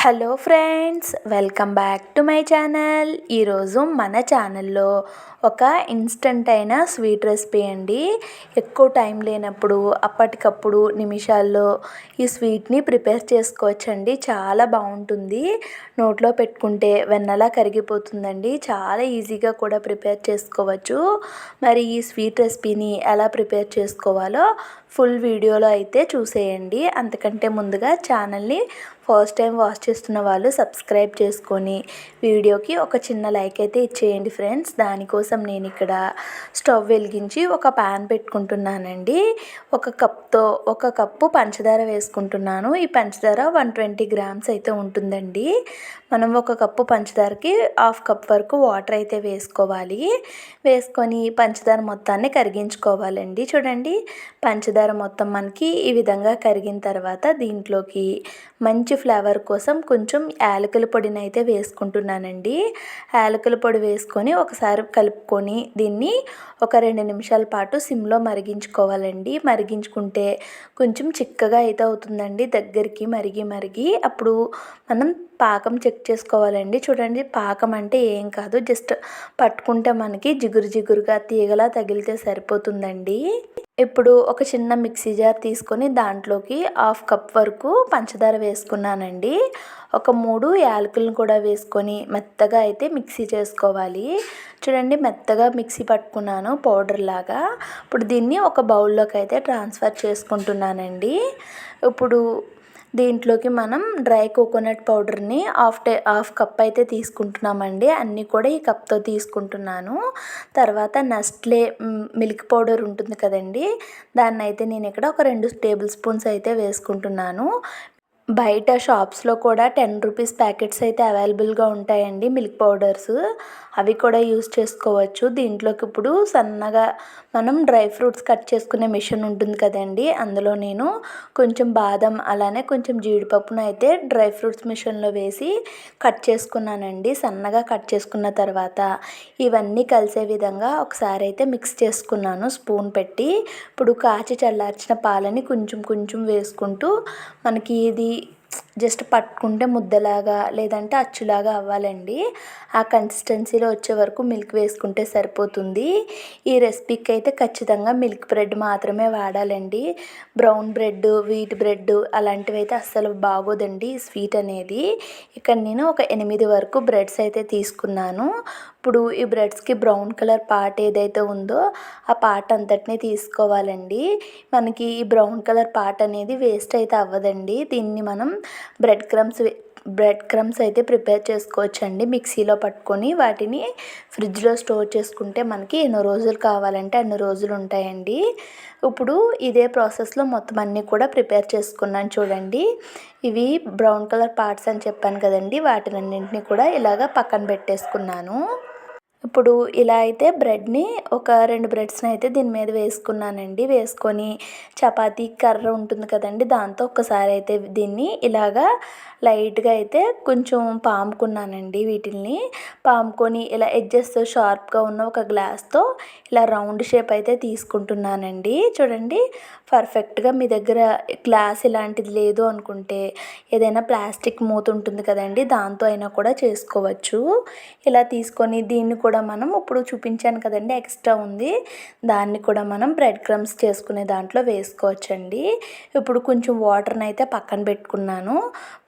Hello friends welcome back to my channel. ఈరోజు మన ఛానల్లో ఒక ఇన్స్టంట్ అయిన స్వీట్ రెసిపీ అండి. ఎక్కువ టైం లేనప్పుడు అప్పటికప్పుడు నిమిషాల్లో ఈ స్వీట్ని ప్రిపేర్ చేసుకోవచ్చండి. చాలా బాగుంటుంది. నోట్లో పెట్టుకుంటే వెన్నలా కరిగిపోతుందండి. చాలా ఈజీగా కూడా ప్రిపేర్ చేసుకోవచ్చు. మరి ఈ స్వీట్ రెసిపీని ఎలా ప్రిపేర్ చేసుకోవాలో ఫుల్ వీడియోలో అయితే చూసేయండి. అంతకంటే ముందుగా ఛానల్ని ఫస్ట్ టైం వాచ్ చేస్తున్న వాళ్ళు సబ్స్క్రైబ్ చేసుకొని వీడియోకి ఒక చిన్న లైక్ అయితే ఇచ్చేయండి ఫ్రెండ్స్. దానికోసం నేను ఇక్కడ స్టవ్ వెలిగించి ఒక ప్యాన్ పెట్టుకుంటున్నానండి. ఒక కప్తో ఒక కప్పు పంచదార వేసుకుంటున్నాను. ఈ పంచదార వన్ ట్వంటీ గ్రామ్స్ అయితే ఉంటుందండి. మనం ఒక కప్పు పంచదారకి హాఫ్ కప్ వరకు వాటర్ అయితే వేసుకోవాలి. వేసుకొని పంచదార మొత్తాన్ని కరిగించుకోవాలండి. చూడండి పంచదార మొత్తం మనకి ఈ విధంగా కరిగిన తర్వాత దీంట్లోకి మంచి ఫ్లేవర్ కోసం కొంచెం యాలకుల పొడిని అయితే వేసుకుంటున్నానండి. యాలకుల పొడి వేసుకొని ఒకసారి కలుపుకొని దీన్ని ఒక రెండు నిమిషాల పాటు సిమ్లో మరిగించుకోవాలండి. మరిగించుకుంటే కొంచెం చిక్కగా అయితే అవుతుందండి. దగ్గరికి మరిగి మరిగి అప్పుడు మనం పాకం చెక్ చేసుకోవాలండి. చూడండి పాకం అంటే ఏం కాదు. జస్ట్ పట్టుకుంటే మనకి జిగురు జిగురుగా తీగలా తగిలితే సరిపోతుందండి. ఇప్పుడు ఒక చిన్న మిక్సీ జార్ తీసుకొని దాంట్లోకి హాఫ్ కప్ వరకు పంచదార వేసుకున్నానండి. ఒక మూడు యాలకులను కూడా వేసుకొని మెత్తగా అయితే మిక్సీ చేసుకోవాలి. చూడండి మెత్తగా మిక్సీ పట్టుకున్నాను పౌడర్ లాగా. ఇప్పుడు దీన్ని ఒక బౌల్లోకి అయితే ట్రాన్స్ఫర్ చేసుకుంటున్నానండి. ఇప్పుడు దీంట్లోకి మనం డ్రై కోకోనట్ పౌడర్ని హాఫ్ టే హాఫ్ కప్ అయితే తీసుకుంటున్నామండి. అన్నీ కూడా ఈ కప్తో తీసుకుంటున్నాను. తర్వాత నెస్ట్లే మిల్క్ పౌడర్ ఉంటుంది కదండి. దాన్ని అయితే నేను ఇక్కడ ఒక రెండు టేబుల్ స్పూన్స్ అయితే వేసుకుంటున్నాను. బయట షాప్స్లో కూడా టెన్ రూపీస్ ప్యాకెట్స్ అయితే అవైలబుల్గా ఉంటాయండి మిల్క్ పౌడర్స్. అవి కూడా యూస్ చేసుకోవచ్చు. దీంట్లోకి ఇప్పుడు సన్నగా మనం డ్రై ఫ్రూట్స్ కట్ చేసుకునే మిషన్ ఉంటుంది కదండి. అందులో నేను కొంచెం బాదం అలానే కొంచెం జీడిపప్పును అయితే డ్రై ఫ్రూట్స్ మిషన్లో వేసి కట్ చేసుకున్నానండి. సన్నగా కట్ చేసుకున్న తర్వాత ఇవన్నీ కలిసే విధంగా ఒకసారి అయితే మిక్స్ చేసుకున్నాను. స్పూన్ పెట్టి ఇప్పుడు కాచి చల్లార్చిన పాలని కొంచెం కొంచెం వేసుకుంటూ మనకి ఇది జస్ట్ పట్టుకుంటే ముద్దలాగా లేదంటే అచ్చులాగా అవ్వాలండి. ఆ కన్సిస్టెన్సీలో వచ్చే వరకు మిల్క్ వేసుకుంటే సరిపోతుంది. ఈ రెసిపీకి అయితే ఖచ్చితంగా మిల్క్ బ్రెడ్ మాత్రమే వాడాలండి. బ్రౌన్ బ్రెడ్ వీట్ బ్రెడ్ అలాంటివి అయితే అస్సలు బాగోదండి స్వీట్ అనేది. ఇక్కడ నేను ఒక ఎనిమిది వరకు బ్రెడ్స్ అయితే తీసుకున్నాను. ఇప్పుడు ఈ బ్రెడ్స్కి బ్రౌన్ కలర్ పార్ట్ ఏదైతే ఉందో ఆ పార్ట్ అంతటినీ తీసుకోవాలండి. మనకి ఈ బ్రౌన్ కలర్ పార్ట్ అనేది వేస్ట్ అయితే అవ్వదండి. దీన్ని మనం బ్రెడ్ క్రమ్స్ బ్రెడ్ క్రమ్స్ అయితే ప్రిపేర్ చేసుకోవచ్చండి. మిక్సీలో పట్టుకొని వాటిని ఫ్రిడ్జ్లో స్టోర్ చేసుకుంటే మనకి ఎన్నో రోజులు కావాలంటే అన్ని రోజులు ఉంటాయండి. ఇప్పుడు ఇదే ప్రాసెస్లో మొత్తం అన్నీ కూడా ప్రిపేర్ చేసుకున్నాను చూడండి. ఇవి బ్రౌన్ కలర్ పార్ట్స్ అని చెప్పాను కదండి. వాటినన్నింటినీ కూడా ఇలాగ పక్కన పెట్టేసుకున్నాను. ఇప్పుడు ఇలా అయితే బ్రెడ్ని ఒక రెండు బ్రెడ్స్ని అయితే దీని మీద వేసుకున్నానండి. వేసుకొని చపాతీ కర్ర ఉంటుంది కదండి దాంతో ఒక్కసారి అయితే దీన్ని ఇలాగా లైట్గా అయితే కొంచెం పాముకున్నానండి వీటిల్ని. పాముకొని ఇలా ఎడ్జెస్ షార్ప్గా ఉన్న ఒక గ్లాస్తో ఇలా రౌండ్ షేప్ అయితే తీసుకుంటున్నానండి. చూడండి పర్ఫెక్ట్గా మీ దగ్గర గ్లాస్ ఇలాంటిది లేదు అనుకుంటే ఏదైనా ప్లాస్టిక్ మూత ఉంటుంది కదండి దాంతో అయినా కూడా చేసుకోవచ్చు. ఇలా తీసుకొని దీన్ని కూడా మనం ఇప్పుడు చూపించాను కదండి ఎక్స్ట్రా ఉంది. దాన్ని కూడా మనం బ్రెడ్ క్రమ్స్ చేసుకునే దాంట్లో వేసుకోవచ్చండి. ఇప్పుడు కొంచెం వాటర్ని అయితే పక్కన పెట్టుకున్నాను.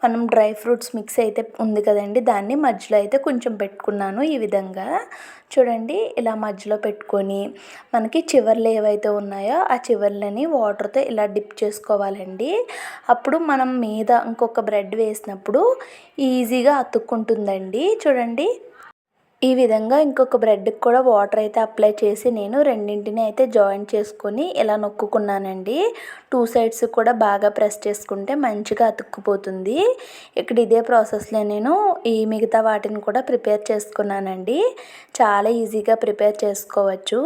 మనం డ్రై ఫ్రూట్స్ మిక్స్ అయితే ఉంది కదండి దాన్ని మధ్యలో అయితే కొంచెం పెట్టుకున్నాను ఈ విధంగా. చూడండి ఇలా మధ్యలో పెట్టుకొని మనకి చివర్లు ఏవైతే ఉన్నాయో ఆ చివర్లని వాటర్తో ఇలా డిప్ చేసుకోవాలండి. అప్పుడు మనం మీద ఇంకొక బ్రెడ్ వేసినప్పుడు ఈజీగా అతుక్కుంటుందండి. చూడండి ఈ విధంగా ఇంకొక బ్రెడ్కి కూడా వాటర్ అయితే అప్లై చేసి నేను రెండింటిని అయితే జాయిన్ చేసుకొని ఇలా నొక్కుకున్నానండి. టూ సైడ్స్ కూడా బాగా ప్రెస్ చేసుకుంటే మంచిగా అతుక్కుపోతుంది. ఇక్కడ ఇదే ప్రాసెస్లో నేను ఈ మిగతా వాటిని కూడా ప్రిపేర్ చేసుకున్నానండి. చాలా ఈజీగా ప్రిపేర్ చేసుకోవచ్చు.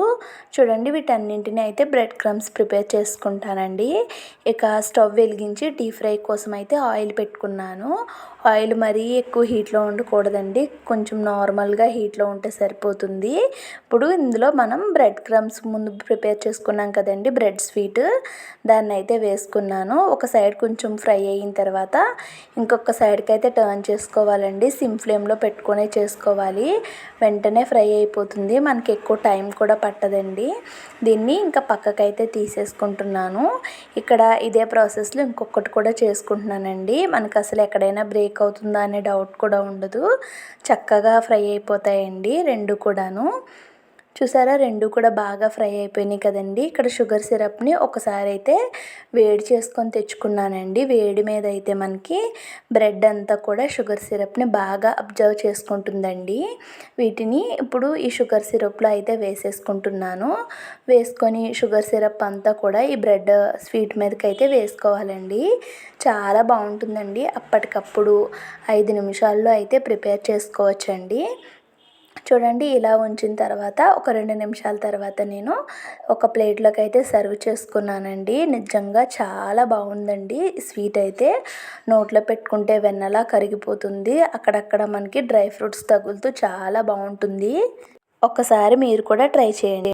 చూడండి వీటన్నింటిని అయితే బ్రెడ్ క్రమ్స్ ప్రిపేర్ చేసుకుంటానండి. ఇక స్టవ్ వెలిగించి డీప్ ఫ్రై కోసం అయితే ఆయిల్ పెట్టుకున్నాను. ఆయిల్ మరీ ఎక్కువ హీట్లో ఉండకూడదండి. కొంచెం నార్మల్గా హీట్ హీట్లో ఉంటే సరిపోతుంది. ఇప్పుడు ఇందులో మనం బ్రెడ్ క్రమ్స్ ముందు ప్రిపేర్ చేసుకున్నాం కదండి బ్రెడ్ స్వీట్ దాన్ని అయితే వేసుకున్నాను. ఒక సైడ్ కొంచెం ఫ్రై అయిన తర్వాత ఇంకొక సైడ్కి అయితే టర్న్ చేసుకోవాలండి. సిమ్ ఫ్లేమ్లో పెట్టుకునే చేసుకోవాలి. వెంటనే ఫ్రై అయిపోతుంది. మనకి ఎక్కువ టైం కూడా పట్టదండి. దీన్ని ఇంకా పక్కకైతే తీసేసుకుంటున్నాను. ఇక్కడ ఇదే ప్రాసెస్లో ఇంకొకటి కూడా చేసుకుంటున్నానండి. మనకు అసలు ఎక్కడైనా బ్రేక్ అవుతుందా అనే డౌట్ కూడా ఉండదు. చక్కగా ఫ్రై అయిపోతాయండి రెండు కూడాను. చూసారా రెండు కూడా బాగా ఫ్రై అయిపోయినాయి కదండి. ఇక్కడ షుగర్ సిరప్ని ఒకసారి అయితే వేడి చేసుకొని తెచ్చుకున్నానండి. వేడి మీద అయితే మనకి బ్రెడ్ అంతా కూడా షుగర్ సిరప్ని బాగా అబ్జర్వ్ చేసుకుంటుందండి. వీటిని ఇప్పుడు ఈ షుగర్ సిరప్లో అయితే వేసేసుకుంటున్నాను. వేసుకొని షుగర్ సిరప్ అంతా కూడా ఈ బ్రెడ్ స్వీట్ మీదకి అయితే వేసుకోవాలండి. చాలా బాగుంటుందండి. అప్పటికప్పుడు ఐదు నిమిషాల్లో అయితే ప్రిపేర్ చేసుకోవచ్చండి. చూడండి ఇలా ఉంచిన తర్వాత ఒక రెండు నిమిషాల తర్వాత నేను ఒక ప్లేట్లోకి అయితే సర్వ్ చేసుకున్నానండి. నిజంగా చాలా బాగుందండి. స్వీట్ అయితే నోట్లో పెట్టుకుంటే వెన్నలా కరిగిపోతుంది. అక్కడక్కడ మనకి డ్రై ఫ్రూట్స్ తగులుతూ చాలా బాగుంటుంది. ఒక్కసారి మీరు కూడా ట్రై చేయండి.